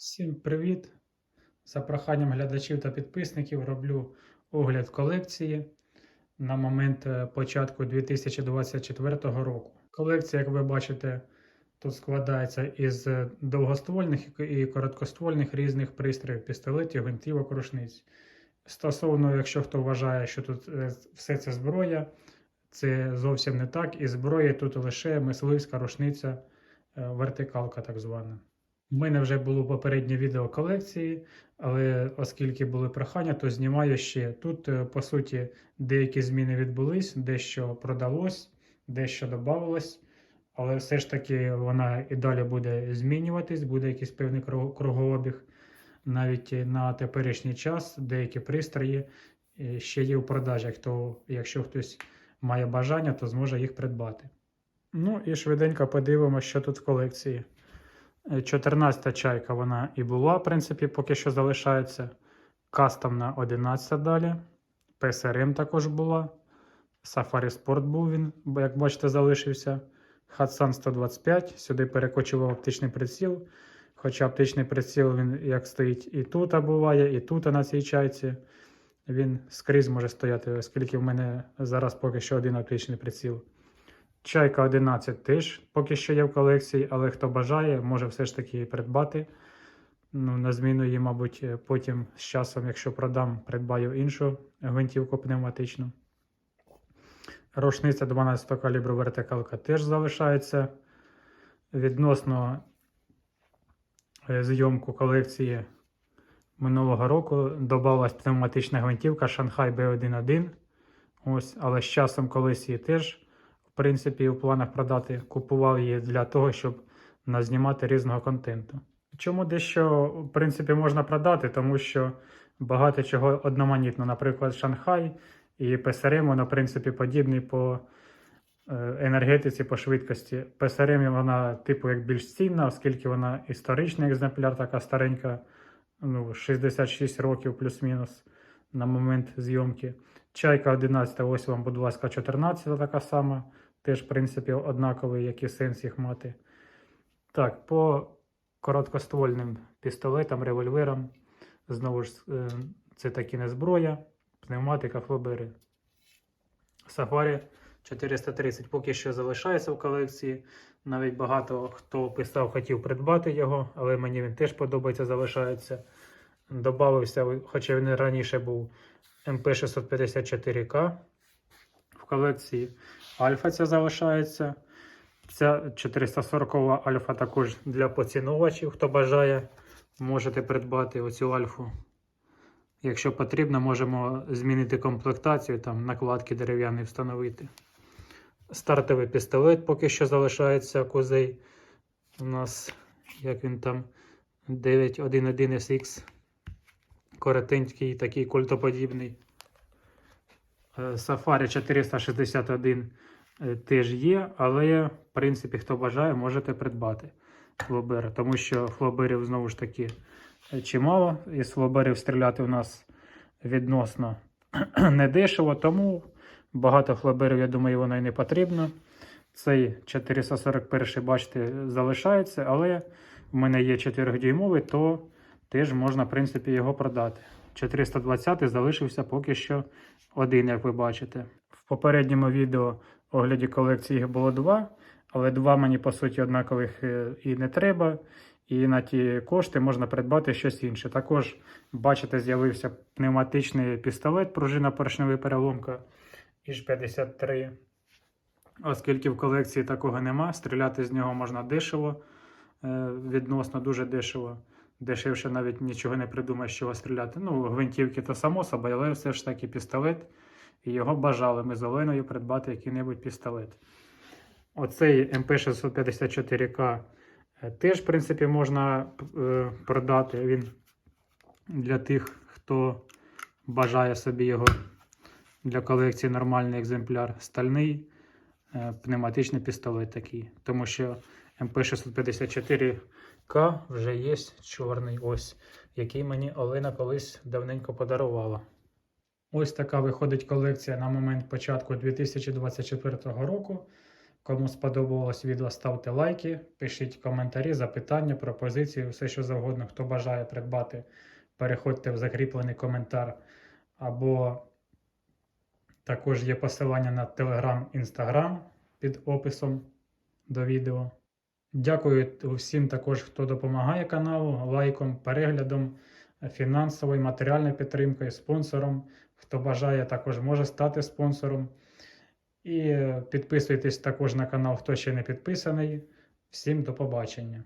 Всім привіт! За проханням глядачів та підписників роблю огляд колекції на момент е, початку 2024 року. Колекція, як ви бачите, тут складається із довгоствольних і короткоствольних різних пристроїв, пістолетів, гвинтівок, рушниць. Стосовно, якщо хто вважає, що тут е, все це зброя, це зовсім не так. І зброя тут лише мисливська рушниця, е, вертикалка так звана. У мене вже було попереднє відео колекції, але оскільки були прохання, то знімаю ще. Тут, е, по суті, деякі зміни відбулись, дещо продалось, дещо додавалось, але все ж таки вона і далі буде змінюватись, буде якийсь певний кругообіг. Навіть на теперішній час деякі пристрої е, ще є у продажах, то якщо хтось має бажання, то зможе їх придбати. Ну і швиденько подивимося, що тут в колекції. 14 чайка вона і була, в принципі, поки що залишається. Кастомна 11 далі. ПСРМ також була. Safari Sport був він, як бачите, залишився. Hudson 125. Сюди перекочував оптичний приціл. Хоча оптичний приціл він як стоїть і тут буває, і тут на цій чайці. Він скрізь може стояти, оскільки в мене зараз поки що один оптичний приціл. Чайка 11 теж поки що є в колекції, але хто бажає, може все ж таки її придбати. Ну, на зміну її, мабуть, е, потім з часом, якщо продам, придбаю іншу гвинтівку пневматичну. Рушниця 12 калібру вертикалка теж залишається. Відносно е, зйомку колекції минулого року додалась пневматична гвинтівка Shanghai B11. Ось, але з часом колись її теж в принципі, у планах продати, купував її для того, щоб назнімати різного контенту. Чому дещо, в принципі, можна продати, тому що багато чого одноманітно, наприклад, Шанхай і ПСРМ, воно, в принципі, подібний по е, енергетиці, по швидкості. ПСРМ вона, типу, як більш цінна, оскільки вона історичний екземпляр, така старенька, ну, 66 років плюс-мінус на момент зйомки. Чайка 11, ось вам, будь ласка, 14 така сама. Теж, в принципі, однаковий, який сенс їх мати. Так, по короткоствольним пістолетам, револьверам. Знову ж, е, це таки не зброя, пневматика, флобери. Сафарі 430 поки що залишається в колекції. Навіть багато хто писав, хотів придбати його, але мені він теж подобається, залишається. Добавився, хоча він раніше був МП654К в колекції. Альфа ця залишається. Ця 440 альфа також для поціновувачів. Хто бажає, можете придбати оцю альфу. Якщо потрібно, можемо змінити комплектацію, там накладки дерев'яні встановити. Стартовий пістолет поки що залишається козей. У нас, як він там, 911 SX. Коротенький, такий кольтоподібний. Е, Safari 461 е, теж є, але, в принципі, хто бажає, можете придбати флобер, тому що флоберів знову ж таки е, чимало. Із флоберів стріляти у нас відносно не дешево, тому багато флоберів, я думаю, воно і не потрібно. Цей 441, бачите, залишається, але в мене є 4-дюймовий, то теж можна, в принципі, його продати. 420 залишився поки що один, як ви бачите. В попередньому відео огляді колекції їх було два, але два мені, по суті, однакових е, і не треба. І на ті кошти можна придбати щось інше. Також, бачите, з'явився пневматичний пістолет, пружина поршневої переломка іж 53. Оскільки в колекції такого нема, стріляти з нього можна дешево, е, відносно дуже дешево. Дешевше навіть нічого не придумаєш, чого стріляти. Ну, гвинтівки то само собою, але все ж таки пістолет. І його бажали ми з Оленою придбати який-небудь пістолет. Оцей МП654К е, теж, в принципі, можна е, продати. Він для тих, хто бажає собі його для колекції нормальний екземпляр. Стальний е, пневматичний пістолет такий. Тому що МП654К вже є чорний ось, який мені Олена колись давненько подарувала. Ось така виходить колекція на момент початку 2024 року. Кому сподобалось відео, ставте лайки, пишіть коментарі, запитання, пропозиції, все що завгодно. Хто бажає придбати, переходьте в закріплений коментар. Або також є посилання на Instagram під описом до відео. Дякую всім також, хто допомагає каналу, лайком, переглядом, фінансовою, матеріальною підтримкою, спонсором. Хто бажає, також може стати спонсором. І підписуйтесь також на канал, хто ще не підписаний. Всім до побачення.